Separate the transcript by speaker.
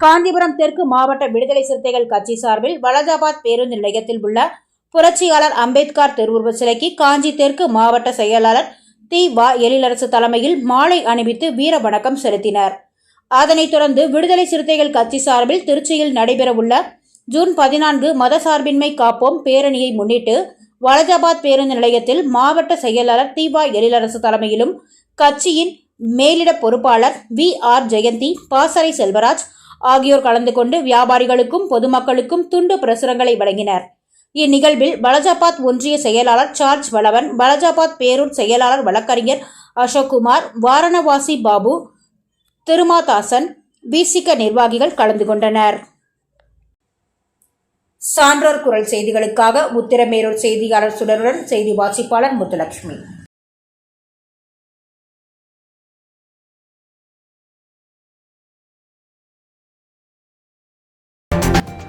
Speaker 1: காஞ்சிபுரம் தெற்கு மாவட்ட விடுதலை சிறுத்தைகள் கட்சி சார்பில் வலஜாபாத் பேருந்து நிலையத்தில் உள்ள புரட்சியாளர் அம்பேத்கர் திருவுருவ சிலைக்கு காஞ்சி தெற்கு மாவட்ட செயலாளர் தி. வா. எழிலரசு தலைமையில் மாலை அணிவித்து வீர வணக்கம் செலுத்தினர். அதனைத் தொடர்ந்து விடுதலை சிறுத்தைகள் கட்சி சார்பில் திருச்சியில் நடைபெறவுள்ள ஜூன் பதினான்கு மதசார்பின்மை காப்போம் பேரணியை முன்னிட்டு வலஜாபாத் பேருந்து நிலையத்தில் மாவட்ட செயலாளர் தீபா எழிலரசு தலைமையிலும் கட்சியின் மேலிட பொறுப்பாளர் வி. ஆர். ஜெயந்தி பாசறை செல்வராஜ் ஆகியோர் கலந்து கொண்டு வியாபாரிகளுக்கும் பொதுமக்களுக்கும் துண்டு பிரசுரங்களை வழங்கினர். இந்நிகழ்வில் பலஜாபாத் ஒன்றிய செயலாளர் சார்ஜ் வளவன் பலஜாபாத் பேரூர் செயலாளர் வழக்கறிஞர் அசோக்குமார் வாரணவாசி பாபு திருமாதாசன் பிசிக நிர்வாகிகள் கலந்து கொண்டனர். சான்றோர் குரல் செய்திகளுக்காக உத்திரமேரூர் செய்தியாளர் சுடருடன் செய்தி வாசிப்பாளர் முத்துலட்சுமி.